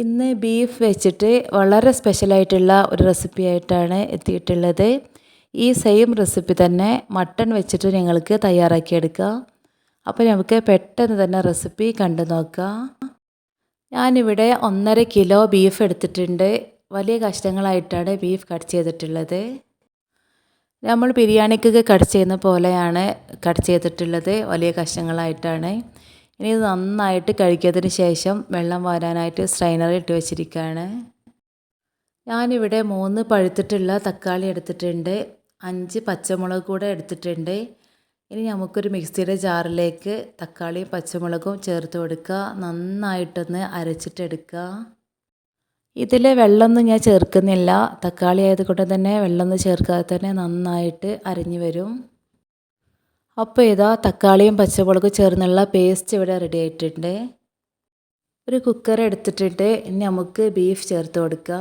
ഇന്ന് ബീഫ് വെച്ചിട്ട് വളരെ സ്പെഷ്യലായിട്ടുള്ള ഒരു റെസിപ്പി ആയിട്ടാണ് എത്തിയിട്ടുള്ളത്. ഈ സെയിം റെസിപ്പി തന്നെ മട്ടൺ വെച്ചിട്ട് നിങ്ങൾക്ക് തയ്യാറാക്കിയെടുക്കാം അപ്പോൾ നമുക്ക് പെട്ടെന്ന് തന്നെ റെസിപ്പി കണ്ടു നോക്കാം. ഞാനിവിടെ ഒന്നര കിലോ ബീഫ് എടുത്തിട്ടുണ്ട്. വലിയ കഷ്ണങ്ങളായിട്ടാണ് ബീഫ് കട്ട് ചെയ്തിട്ടുള്ളത്. നമ്മൾ ബിരിയാണിക്കൊക്കെ കട്ട് ചെയ്യുന്ന പോലെയാണ് കട്ട് ചെയ്തിട്ടുള്ളത്. വലിയ കഷ്ണങ്ങളായിട്ടാണ്. ഇനി ഇത് നന്നായിട്ട് കഴുകിയതിന് ശേഷം വെള്ളം വാരാനായിട്ട് സ്ട്രൈനറിൽ ഇട്ട് വെച്ചിരിക്കുകയാണ് ഞാനിവിടെ മൂന്ന് പഴുത്തിട്ടുള്ള തക്കാളി എടുത്തിട്ടുണ്ട്. അഞ്ച് പച്ചമുളക് കൂടെ എടുത്തിട്ടുണ്ട്. ഇനി നമുക്കൊരു മിക്സിയുടെ ജാറിലേക്ക് തക്കാളിയും പച്ചമുളകും ചേർത്ത് കൊടുക്കുക. നന്നായിട്ടൊന്ന് അരച്ചിട്ടെടുക്കുക. ഇതിൽ വെള്ളമൊന്നും ഞാൻ ചേർക്കുന്നില്ല. തക്കാളി ആയതുകൊണ്ട് തന്നെ വെള്ളമൊന്നും ചേർക്കാതെ തന്നെ നന്നായിട്ട് അരിഞ്ഞു വരും. അപ്പോൾ ഇതാ തക്കാളിയും പച്ചമുളകും ചേർന്നുള്ള പേസ്റ്റ് ഇവിടെ റെഡി ആയിട്ടുണ്ട്. ഒരു കുക്കർ എടുത്തിട്ടുണ്ട്. ഇനി നമുക്ക് ബീഫ് ചേർത്ത് കൊടുക്കുക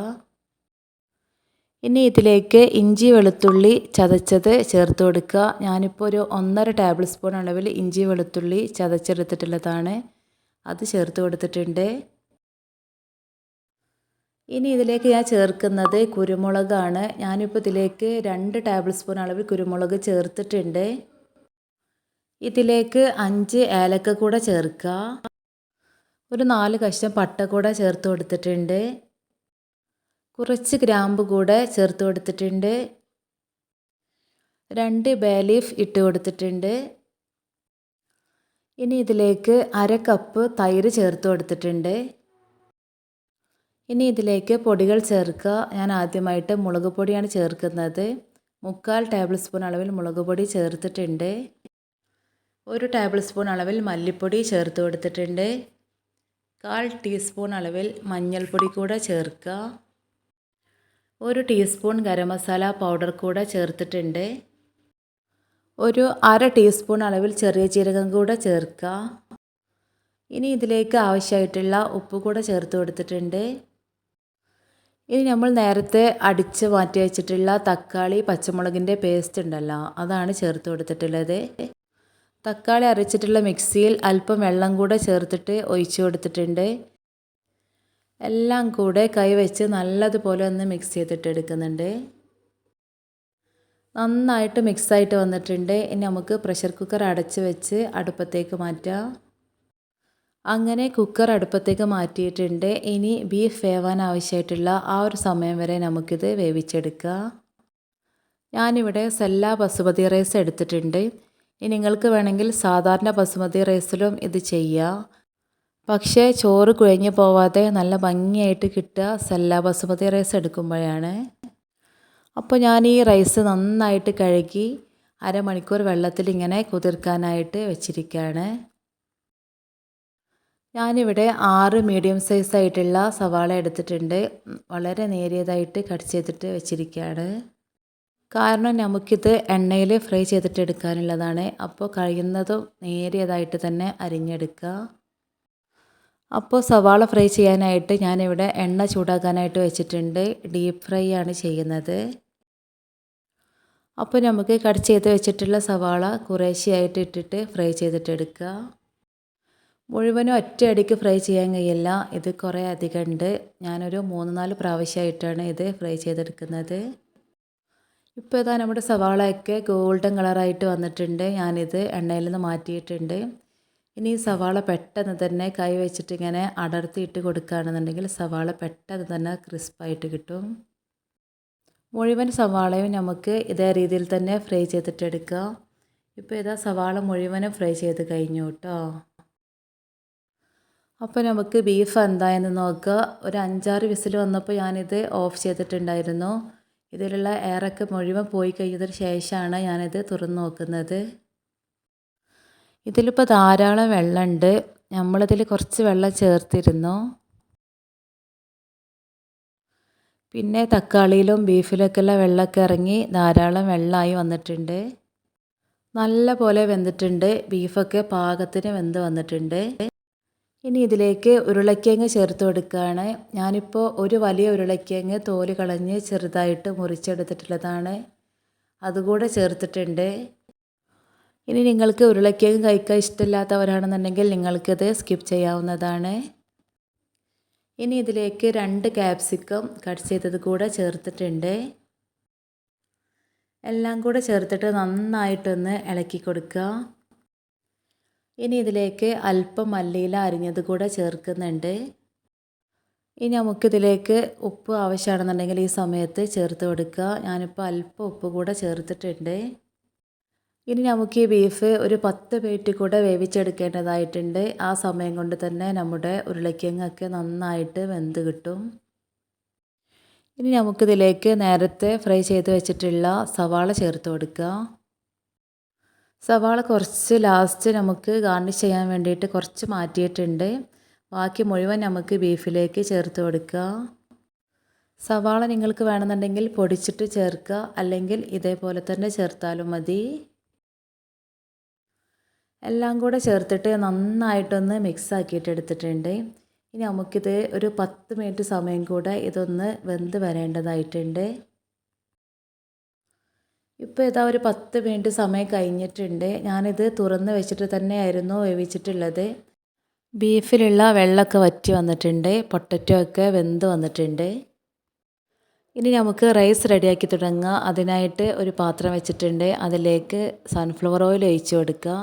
ഇനി ഇതിലേക്ക് ഇഞ്ചി വെളുത്തുള്ളി ചതച്ചത് ചേർത്ത് കൊടുക്കുക ഞാനിപ്പോൾ ഒരു ഒന്നര ടേബിൾ സ്പൂൺ അളവിൽ ഇഞ്ചി വെളുത്തുള്ളി ചതച്ചെടുത്തിട്ടുള്ളതാണ്. അത് ചേർത്ത് കൊടുത്തിട്ടുണ്ട്. ഇനി ഇതിലേക്ക് ഞാൻ ചേർക്കുന്നത് കുരുമുളകാണ്. ഞാനിപ്പോൾ ഇതിലേക്ക് രണ്ട് ടേബിൾ സ്പൂൺ അളവിൽ കുരുമുളക് ചേർത്തിട്ടുണ്ട്. ഇതിലേക്ക് അഞ്ച് ഏലക്ക കൂടെ ചേർക്കുക. ഒരു നാല് കഷ്ണം പട്ട കൂടെ ചേർത്ത് കൊടുത്തിട്ടുണ്ട്. കുറച്ച് ഗ്രാമ്പ് കൂടെ ചേർത്ത് കൊടുത്തിട്ടുണ്ട്. രണ്ട് ബേലീഫ് ഇട്ട് കൊടുത്തിട്ടുണ്ട്. ഇനി ഇതിലേക്ക് അര കപ്പ് തൈര് ചേർത്ത് കൊടുത്തിട്ടുണ്ട്. ഇനി ഇതിലേക്ക് പൊടികൾ ചേർക്കുക. ഞാൻ ആദ്യമായിട്ട് മുളക് പൊടിയാണ് ചേർക്കുന്നത്. മുക്കാൽ ടേബിൾ സ്പൂൺ അളവിൽ മുളക് പൊടി ചേർത്തിട്ടുണ്ട്. ഒരു ടേബിൾ സ്പൂൺ അളവിൽ മല്ലിപ്പൊടി ചേർത്ത് കൊടുത്തിട്ടുണ്ട്. കാൽ ടീസ്പൂൺ അളവിൽ മഞ്ഞൾപ്പൊടി കൂടെ ചേർക്കുക. ഒരു ടീസ്പൂൺ ഗരം മസാല പൗഡർ കൂടെ ചേർത്തിട്ടുണ്ട്. ഒരു അര ടീസ്പൂൺ അളവിൽ ചെറിയ ജീരകം കൂടെ ചേർക്കുക. ഇനി ഇതിലേക്ക് ആവശ്യമായിട്ടുള്ള ഉപ്പ് കൂടെ ചേർത്ത് കൊടുത്തിട്ടുണ്ട്. ഇനി നമ്മൾ നേരത്തെ അടിച്ച് മാറ്റി വെച്ചിട്ടുള്ള തക്കാളി പച്ചമുളകിന്റെ പേസ്റ്റ് ഉണ്ടല്ലോ അതാണ് ചേർത്ത് കൊടുത്തിട്ടുള്ളത്. തക്കാളി അരച്ചിട്ടുള്ള മിക്സിയിൽ അല്പം വെള്ളം കൂടെ ചേർത്തിട്ട് ഒഴിച്ചു കൊടുത്തിട്ടുണ്ട്. എല്ലാം കൂടെ കൈവച്ച് നല്ലതുപോലെ ഒന്ന് മിക്സ് ചെയ്തിട്ട് എടുക്കുന്നുണ്ട്. നന്നായിട്ട് മിക്സായിട്ട് വന്നിട്ടുണ്ട്. ഇനി നമുക്ക് പ്രഷർ കുക്കർ അടച്ച് വെച്ച് അടുപ്പത്തേക്ക് മാറ്റാം. അങ്ങനെ കുക്കർ അടുപ്പത്തേക്ക് മാറ്റിയിട്ടുണ്ട്. ഇനി ബീഫ് വേവാൻ ആവശ്യമായിട്ടുള്ള ആ ഒരു സമയം വരെ നമുക്കിത് വേവിച്ചെടുക്കാം. ഞാനിവിടെ സെല്ല ബസുമതി റൈസ് എടുത്തിട്ടുണ്ട്. ഇനി നിങ്ങൾക്ക് വേണമെങ്കിൽ സാധാരണ ബസുമതി റൈസിലും ഇത് ചെയ്യാം. പക്ഷേ ചോറ് കുഴഞ്ഞു പോവാതെ നല്ല ഭംഗിയായിട്ട് കിട്ടുക സെല്ല ബസുമതി റൈസ് എടുക്കുമ്പോഴാണ്. അപ്പോൾ ഞാൻ ഈ റൈസ് നന്നായിട്ട് കഴുകി അരമണിക്കൂർ വെള്ളത്തിൽ ഇങ്ങനെ കുതിർക്കാനായിട്ട് വെച്ചിരിക്കുകയാണ്. ഞാനിവിടെ ആറ് മീഡിയം സൈസ് ആയിട്ടുള്ള സവാള എടുത്തിട്ടുണ്ട്. വളരെ നേരിയതായിട്ട് കട്ട് ചെയ്തിട്ട് വെച്ചിരിക്കുകയാണ്. കാരണം നമുക്കിത് എണ്ണയിൽ ഫ്രൈ ചെയ്തിട്ട് എടുക്കാനുള്ളതാണ്. അപ്പോൾ കഴിയുന്നതും നേരിയതായിട്ട് തന്നെ അരിഞ്ഞെടുക്കുക. അപ്പോൾ സവാള ഫ്രൈ ചെയ്യാനായിട്ട് ഞാനിവിടെ എണ്ണ ചൂടാക്കാനായിട്ട് വെച്ചിട്ടുണ്ട്. ഡീപ്പ് ഫ്രൈ ആണ് ചെയ്യുന്നത്. അപ്പോൾ നമുക്ക് കട്ട് ചെയ്ത് വെച്ചിട്ടുള്ള സവാള കുറേശ്ശെയായിട്ട് ഇട്ടിട്ട് ഫ്രൈ ചെയ്തിട്ട് എടുക്കുക. മുഴുവനും ഒറ്റയടിക്ക് ഫ്രൈ ചെയ്യാൻ കഴിയില്ല. ഇത് കുറേ അധികം ഉണ്ട്. ഞാനൊരു മൂന്ന് നാല് പ്രാവശ്യമായിട്ടാണ് ഇത് ഫ്രൈ ചെയ്തെടുക്കുന്നത്. ഇപ്പോൾ ഇതാ നമ്മുടെ സവാളയൊക്കെ ഗോൾഡൻ കളറായിട്ട് വന്നിട്ടുണ്ട്. ഞാനിത് എണ്ണയിൽ നിന്ന് മാറ്റിയിട്ടുണ്ട്. ഇനി സവാള പെട്ടെന്ന് തന്നെ കൈ വെച്ചിട്ട് ഇങ്ങനെ അടർത്തിയിട്ട് കൊടുക്കുകയാണെന്നുണ്ടെങ്കിൽ സവാള പെട്ടെന്ന് തന്നെ ക്രിസ്പായിട്ട് കിട്ടും. മുഴുവൻ സവാളയും നമുക്ക് ഇതേ രീതിയിൽ തന്നെ ഫ്രൈ ചെയ്തിട്ടെടുക്കാം ഇപ്പോൾ ഇതാ സവാള മുഴുവനും ഫ്രൈ ചെയ്ത് കഴിഞ്ഞു കേട്ടോ. അപ്പോൾ നമുക്ക് ബീഫ് എന്തായെന്ന് നോക്കുക ഒരു അഞ്ചാറ് വിസിൽ വന്നപ്പോൾ ഞാനിത് ഓഫ് ചെയ്തിട്ടുണ്ടായിരുന്നു. ഇതിലുള്ള എയറൊക്കെ മുഴുവൻ പോയി കഴിഞ്ഞതിന് ശേഷമാണ് ഞാനിത് തുറന്ന് നോക്കുന്നത്. ഇതിലിപ്പോൾ ധാരാളം വെള്ളമുണ്ട് നമ്മളിതിൽ കുറച്ച് വെള്ളം ചേർത്തിരുന്നു. പിന്നെ തക്കാളിയിലും ബീഫിലൊക്കെയുള്ള വെള്ളമൊക്കെ ഇറങ്ങി ധാരാളം വെള്ളമായി വന്നിട്ടുണ്ട്. നല്ല പോലെ വെന്തിട്ടുണ്ട്. ബീഫൊക്കെ പാകത്തിന് വെന്ത് വന്നിട്ടുണ്ട്. ഇനി ഇതിലേക്ക് ഉരുളക്കിഴങ്ങ് ചേർത്ത് കൊടുക്കുകയാണ്. ഞാനിപ്പോൾ ഒരു വലിയ ഉരുളക്കിഴങ്ങ് തോൽ കളഞ്ഞ് ചെറുതായിട്ട് മുറിച്ചെടുത്തിട്ടുള്ളതാണ്. അതുകൂടെ ചേർത്തിട്ടുണ്ട്. ഇനി നിങ്ങൾക്ക് ഉരുളക്കിഴങ്ങ് കഴിക്കാൻ ഇഷ്ടമില്ലാത്തവരാണെന്നുണ്ടെങ്കിൽ നിങ്ങൾക്കിത് സ്കിപ്പ് ചെയ്യാവുന്നതാണ്. ഇനി ഇതിലേക്ക് രണ്ട് ക്യാപ്സിക്കം കട്ട് ചെയ്തത് കൂടെ ചേർത്തിട്ടുണ്ട്. എല്ലാം കൂടെ ചേർത്തിട്ട് നന്നായിട്ടൊന്ന് ഇളക്കി കൊടുക്കുക. ഇനി ഇതിലേക്ക് അല്പം മല്ലിയില അരിഞ്ഞത് കൂടെ ചേർക്കുന്നുണ്ട്. ഇനി നമുക്കിതിലേക്ക് ഉപ്പ് ആവശ്യമാണെന്നുണ്ടെങ്കിൽ ഈ സമയത്ത് ചേർത്ത് കൊടുക്കുക. ഞാനിപ്പോൾ അല്പം ഉപ്പ് കൂടെ ചേർത്തിട്ടുണ്ട്. ഇനി നമുക്ക് ഈ ബീഫ് ഒരു പത്ത് മിനിറ്റ് കൂടെ വേവിച്ചെടുക്കേണ്ടതായിട്ടുണ്ട്. ആ സമയം കൊണ്ട് തന്നെ നമ്മുടെ ഉരുളക്കിഴങ്ങൊക്കെ നന്നായിട്ട് വെന്ത് കിട്ടും. ഇനി നമുക്കിതിലേക്ക് നേരത്തെ ഫ്രൈ ചെയ്ത് വെച്ചിട്ടുള്ള സവാള ചേർത്ത് കൊടുക്കുക. സവാള കുറച്ച് ലാസ്റ്റ് നമുക്ക് ഗാർണിഷ് ചെയ്യാൻ വേണ്ടിയിട്ട് കുറച്ച് മാറ്റിയിട്ടുണ്ട്. ബാക്കി മുഴുവൻ നമുക്ക് ബീഫിലേക്ക് ചേർത്ത് കൊടുക്കുക. സവാള നിങ്ങൾക്ക് വേണമെന്നുണ്ടെങ്കിൽ പൊടിച്ചിട്ട് ചേർക്കുക. അല്ലെങ്കിൽ ഇതേപോലെ തന്നെ ചേർത്താലും മതി. എല്ലാം കൂടെ ചേർത്തിട്ട് നന്നായിട്ടൊന്ന് മിക്സ് ആക്കിയിട്ട് എടുത്തിട്ടുണ്ട്. ഇനി നമുക്കിത് ഒരു പത്ത് മിനിറ്റ് സമയം കൂടെ ഇതൊന്ന് വെന്ത് വരേണ്ടതായിട്ടുണ്ട്. ഇപ്പോൾ ഇതാ ഒരു പത്ത് മിനിറ്റ് സമയം കഴിഞ്ഞിട്ടുണ്ട്. ഞാനിത് തുറന്ന് വെച്ചിട്ട് തന്നെയായിരുന്നു വേവിച്ചിട്ടുള്ളത്. ബീഫിലുള്ള വെള്ളമൊക്കെ വറ്റി വന്നിട്ടുണ്ട്. പൊട്ടറ്റോ ഒക്കെ വെന്ത് വന്നിട്ടുണ്ട്. ഇനി നമുക്ക് റൈസ് റെഡിയാക്കി തുടങ്ങുക അതിനായിട്ട് ഒരു പാത്രം വെച്ചിട്ടുണ്ട്. അതിലേക്ക് സൺഫ്ലവർ ഓയിൽ ഒഴിച്ചു കൊടുക്കുക.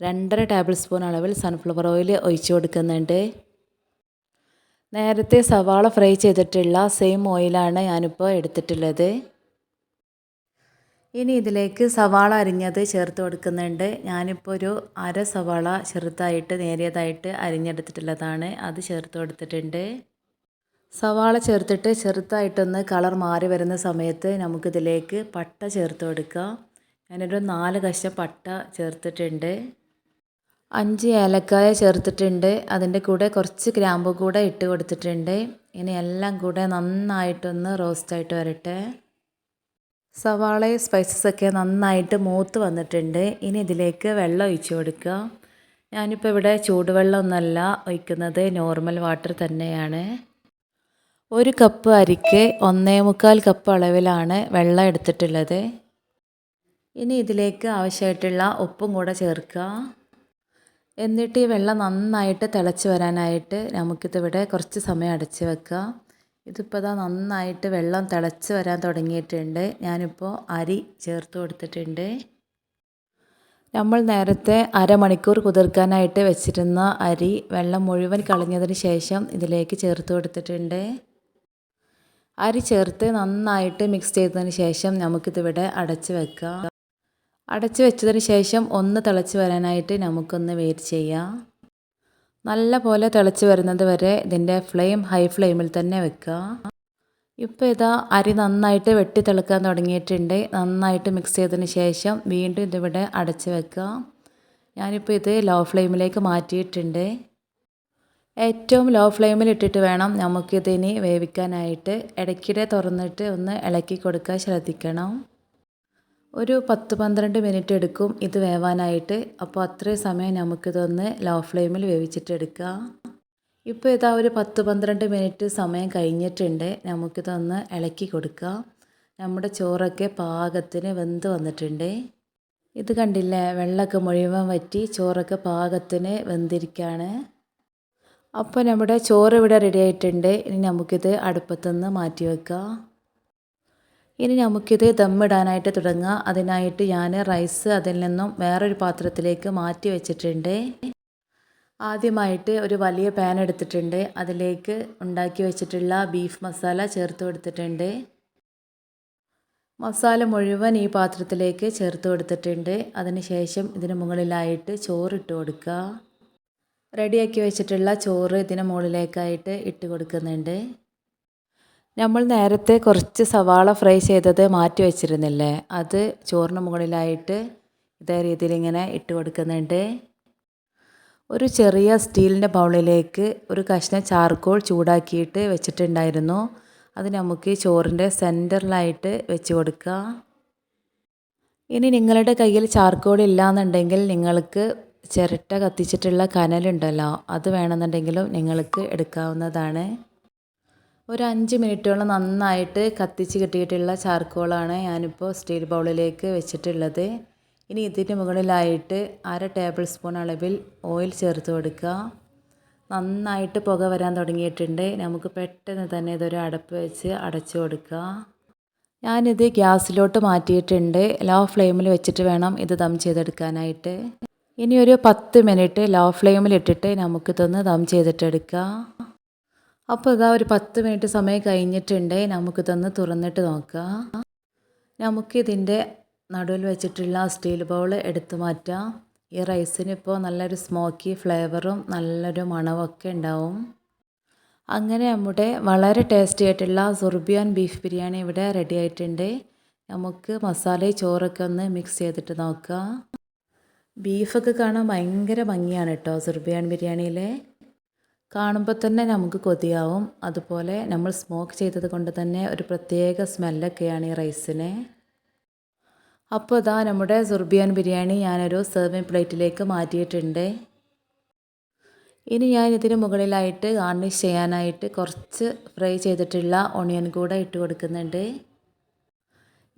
രണ്ടര ടേബിൾ സ്പൂൺ അളവിൽ സൺഫ്ലവർ ഓയിൽ ഒഴിച്ചു കൊടുക്കുന്നുണ്ട്. നേരത്തെ സവാള ഫ്രൈ ചെയ്തിട്ടുള്ള സെയിം ഓയിലാണ് ഞാനിപ്പോൾ എടുത്തിട്ടുള്ളത്. ഇനി ഇതിലേക്ക് സവാള അരിഞ്ഞത് ചേർത്ത് കൊടുക്കുന്നുണ്ട്. ഞാനിപ്പോൾ ഒരു അര സവാള ചെറുതായിട്ട് നേരിയതായിട്ട് അരിഞ്ഞെടുത്തിട്ടുള്ളതാണ്. അത് ചേർത്ത് കൊടുത്തിട്ടുണ്ട്. സവാള ചേർത്തിട്ട് ചെറുതായിട്ടൊന്ന് കളർ മാറി വരുന്ന സമയത്ത് നമുക്കിതിലേക്ക് പട്ട ചേർത്ത് കൊടുക്കാം. ഞാനൊരു നാല് കഷ പട്ട ചേർത്തിട്ടുണ്ട്. അഞ്ച് ഏലക്കായ ചേർത്തിട്ടുണ്ട്. അതിന്റെ കൂടെ കുറച്ച് ഗ്രാമ്പു കൂടെ ഇട്ട് കൊടുത്തിട്ടുണ്ട്. ഇനി എല്ലാം കൂടെ നന്നായിട്ടൊന്ന് റോസ്റ്റായിട്ട് വരട്ടെ. സവാളയും സ്പൈസസ് ഒക്കെ നന്നായിട്ട് മൂത്ത് വന്നിട്ടുണ്ട്. ഇനി ഇതിലേക്ക് വെള്ളം ഒഴിച്ചു കൊടുക്കുക. ഞാനിപ്പോൾ ഇവിടെ ചൂടുവെള്ളമൊന്നുമല്ല ഒഴിക്കുന്നത്. നോർമൽ വാട്ടർ തന്നെയാണ്. ഒരു കപ്പ് അരിക്ക് ഒന്നേ മുക്കാൽ കപ്പ് അളവിലാണ് വെള്ളം എടുത്തിട്ടുള്ളത്. ഇനി ഇതിലേക്ക് ആവശ്യമായിട്ടുള്ള ഉപ്പും കൂടെ ചേർക്കുക. എന്നിട്ട് ഈ വെള്ളം നന്നായിട്ട് തിളച്ച് വരാനായിട്ട് നമുക്കിതിവിടെ കുറച്ച് സമയം അടച്ച് വെക്കുക. ഇതിപ്പോൾ ഇതാ നന്നായിട്ട് വെള്ളം തിളച്ച് വരാൻ തുടങ്ങിയിട്ടുണ്ട്. ഞാനിപ്പോൾ അരി ചേർത്ത് കൊടുത്തിട്ടുണ്ട്. നമ്മൾ നേരത്തെ അരമണിക്കൂർ കുതിർക്കാനായിട്ട് വെച്ചിരുന്ന അരി വെള്ളം മുഴുവൻ കളഞ്ഞതിന് ശേഷം ഇതിലേക്ക് ചേർത്ത് കൊടുത്തിട്ടുണ്ട്. അരി ചേർത്ത് നന്നായിട്ട് മിക്സ് ചെയ്തതിന് ശേഷം നമുക്കിതിവിടെ അടച്ച് വെക്കാം. അടച്ച് വെച്ചതിന് ശേഷം ഒന്ന് തിളച്ച് വരാനായിട്ട് നമുക്കൊന്ന് വെയിറ്റ് ചെയ്യാം. നല്ല പോലെ തിളച്ച് വരുന്നത് വരെ ഇതിന്റെ ഫ്ലെയിം ഹൈ ഫ്ലെയിമിൽ തന്നെ വെക്കുക. ഇപ്പോൾ ഇതാ അരി നന്നായിട്ട് വെട്ടി തിളക്കാൻ തുടങ്ങിയിട്ടുണ്ട്. നന്നായിട്ട് മിക്സ് ചെയ്തതിന് ശേഷം വീണ്ടും ഇതിവിടെ അടച്ച് വെക്കുക. ഞാനിപ്പോൾ ഇത് ലോ ഫ്ലെയിമിലേക്ക് മാറ്റിയിട്ടുണ്ട്. ഏറ്റവും ലോ ഫ്ലെയിമിൽ ഇട്ടിട്ട് വേണം നമുക്കിതിനി വേവിക്കാനായിട്ട്. ഇടയ്ക്കിടെ തുറന്നിട്ട് ഒന്ന് ഇളക്കി കൊടുക്കാൻ ശ്രദ്ധിക്കണം. ഒരു പത്ത് പന്ത്രണ്ട് മിനിറ്റ് എടുക്കും ഇത് വേവാനായിട്ട്. അപ്പോൾ അത്രയും സമയം നമുക്കിതൊന്ന് ലോ ഫ്ലെയിമിൽ വേവിച്ചിട്ടെടുക്കാം ഇപ്പോൾ ഇതാ ഒരു പത്ത് പന്ത്രണ്ട് മിനിറ്റ് സമയം കഴിഞ്ഞിട്ടുണ്ട്. നമുക്കിതൊന്ന് ഇളക്കി കൊടുക്കാം നമ്മുടെ ചോറൊക്കെ പാകത്തിന് വെന്ത് വന്നിട്ടുണ്ട്. ഇത് കണ്ടില്ലേ? വെള്ളമൊക്കെ മുഴുവൻ വറ്റി ചോറൊക്കെ പാകത്തിന് വെന്തിരിക്കുകയാണ്. അപ്പോൾ നമ്മുടെ ചോറ് ഇവിടെ റെഡി ആയിട്ടുണ്ട്. ഇനി നമുക്കിത് അടുപ്പത്തുനിന്ന് മാറ്റി വെക്കാം ഇനി നമുക്കിത് ദമ്മിടാനായിട്ട് തുടങ്ങുക അതിനായിട്ട് ഞാൻ റൈസ് അതിൽ നിന്നും വേറൊരു പാത്രത്തിലേക്ക് മാറ്റി വെച്ചിട്ടുണ്ട്. ആദ്യമായിട്ട് ഒരു വലിയ പാൻ എടുത്തിട്ടുണ്ട്. അതിലേക്ക് ഉണ്ടാക്കി വെച്ചിട്ടുള്ള ബീഫ് മസാല ചേർത്ത് കൊടുത്തിട്ടുണ്ട്. മസാല മുഴുവൻ ഈ പാത്രത്തിലേക്ക് ചേർത്ത് കൊടുത്തിട്ടുണ്ട്. അതിനുശേഷം ഇതിന് മുകളിലായിട്ട് ചോറിട്ട് കൊടുക്കുക. റെഡിയാക്കി വെച്ചിട്ടുള്ള ചോറ് ഇതിന് മുകളിലേക്കായിട്ട് ഇട്ട് കൊടുക്കുന്നുണ്ട്. നമ്മൾ നേരത്തെ കുറച്ച് സവാള ഫ്രൈ ചെയ്തത് മാറ്റി വെച്ചിരുന്നില്ലേ? അത് ചോറിന് മുകളിലായിട്ട് ഇതേ രീതിയിൽ ഇങ്ങനെ ഇട്ട് കൊടുക്കുന്നുണ്ട്. ഒരു ചെറിയ സ്റ്റീലിന്റെ ബൗളിലേക്ക് ഒരു കഷ്ണം ചാർക്കോൾ ചൂടാക്കിയിട്ട് വെച്ചിട്ടുണ്ടായിരുന്നു. അത് നമുക്ക് ചോറിന്റെ സെന്ററിലായിട്ട് വെച്ച് കൊടുക്കുക ഇനി നിങ്ങളുടെ കയ്യിൽ ചാർക്കോൾ ഇല്ലയെന്നുണ്ടെങ്കിൽ നിങ്ങൾക്ക് ചിരട്ട കത്തിച്ചിട്ടുള്ള കനലുണ്ടല്ലോ. അത് വേണമെന്നുണ്ടെങ്കിലും നിങ്ങൾക്ക് എടുക്കാവുന്നതാണ്. ഒരു അഞ്ച് മിനിറ്റോളം നന്നായിട്ട് കത്തിച്ച് കിട്ടിയിട്ടുള്ള ചാർക്കോളാണ് ഞാനിപ്പോൾ സ്റ്റീൽ ബൗളിലേക്ക് വെച്ചിട്ടുള്ളത്. ഇനി ഇതിന് മുകളിലായിട്ട് അര ടേബിൾ സ്പൂൺ അളവിൽ ഓയിൽ ചേർത്ത് കൊടുക്കുക. നന്നായിട്ട് പുക വരാൻ തുടങ്ങിയിട്ടുണ്ട്. നമുക്ക് പെട്ടെന്ന് തന്നെ ഇതൊരു അടപ്പ് വെച്ച് അടച്ചു കൊടുക്കുക. ഞാനിത് ഗ്യാസിലോട്ട് മാറ്റിയിട്ടുണ്ട്. ലോ ഫ്ലെയിമിൽ വെച്ചിട്ട് വേണം ഇത് ദം ചെയ്തെടുക്കാനായിട്ട്. ഇനി ഒരു പത്ത് മിനിറ്റ് ലോ ഫ്ലെയിമിൽ ഇട്ടിട്ട് നമുക്കിതൊന്ന് ദം ചെയ്തിട്ടെടുക്കാം. അപ്പോൾ ഇതാ ഒരു പത്ത് മിനിറ്റ് സമയം കഴിഞ്ഞിട്ടുണ്ട്. നമുക്കിതൊന്ന് തുറന്നിട്ട് നോക്കാം. നമുക്കിതിന്റെ നടുവിൽ വെച്ചിട്ടുള്ള സ്റ്റീൽ ബൗൾ എടുത്തു മാറ്റാം. ഈ റൈസിന് ഇപ്പോൾ നല്ലൊരു സ്മോക്കി ഫ്ലേവറും നല്ലൊരു മണവൊക്കെ ഉണ്ടാവും. അങ്ങനെ നമ്മുടെ വളരെ ടേസ്റ്റി ആയിട്ടുള്ള സുർബിയാൻ ബീഫ് ബിരിയാണി ഇവിടെ റെഡി ആയിട്ടുണ്ട്. നമുക്ക് മസാല ചോറൊക്കെ ഒന്ന് മിക്സ് ചെയ്തിട്ട് നോക്കാം. ബീഫൊക്കെ കാണാൻ ഭയങ്കര ഭംഗിയാണ് കേട്ടോ സുർബിയാൻ ബിരിയാണിയിലെ കാണുമ്പോൾ തന്നെ നമുക്ക് കൊതിയാവും. അതുപോലെ നമ്മൾ സ്മോക്ക് ചെയ്തത് കൊണ്ട് തന്നെ ഒരു പ്രത്യേക സ്മെല്ലൊക്കെയാണ് ഈ റൈസിന് അപ്പോൾ ഇതാ നമ്മുടെ സുർബിയാൻ ബിരിയാണി ഞാനൊരു സെർവിങ് പ്ലേറ്റിലേക്ക് മാറ്റിയിട്ടുണ്ട്. ഇനി ഞാൻ ഇതിന് മുകളിലായിട്ട് ഗാർണിഷ് ചെയ്യാനായിട്ട് കുറച്ച് ഫ്രൈ ചെയ്തിട്ടുള്ള ഓണിയൻ കൂടെ ഇട്ട് കൊടുക്കുന്നുണ്ട്.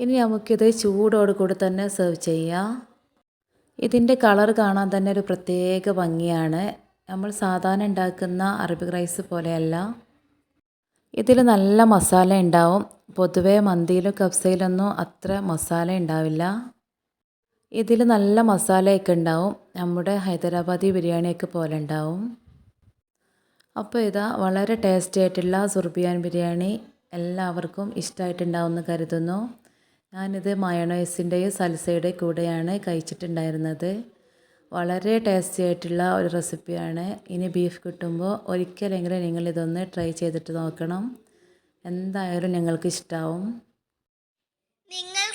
ഇനി നമുക്കിത് ചൂടോട് കൂടി തന്നെ സെർവ് ചെയ്യാം. ഇതിന്റെ കളർ കാണാൻ തന്നെ ഒരു പ്രത്യേക ഭംഗിയാണ്. നമ്മൾ സാധാരണ ഉണ്ടാക്കുന്ന അറബിക് റൈസ് പോലെയല്ല. ഇതിൽ നല്ല മസാല ഉണ്ടാവും. പൊതുവേ മന്തിയിലും കബ്സയിലൊന്നും അത്ര മസാല ഉണ്ടാവില്ല. ഇതിൽ നല്ല മസാലയൊക്കെ ഉണ്ടാവും. നമ്മുടെ ഹൈദരാബാദി ബിരിയാണിയൊക്കെ പോലെ ഉണ്ടാവും. അപ്പോൾ ഇതാ വളരെ ടേസ്റ്റി ആയിട്ടുള്ള സുർബിയാൻ ബിരിയാണി എല്ലാവർക്കും ഇഷ്ടമായിട്ടുണ്ടാവുമെന്ന് കരുതുന്നു. ഞാനിത് മയണോയ്സിന്റെയും സൽസയുടെയും കൂടെയാണ് കഴിച്ചിട്ടുണ്ടായിരുന്നത്. വളരെ ടേസ്റ്റി ആയിട്ടുള്ള ഒരു റെസിപ്പിയാണ് ഇനി ബീഫ് കിട്ടുമ്പോൾ ഒരിക്കലെങ്കിലും നിങ്ങൾ ഇതൊന്ന് ട്രൈ ചെയ്തിട്ട് നോക്കണം. എന്തായാലും നിങ്ങൾക്ക് ഇഷ്ടമാവും നിങ്ങൾക്ക്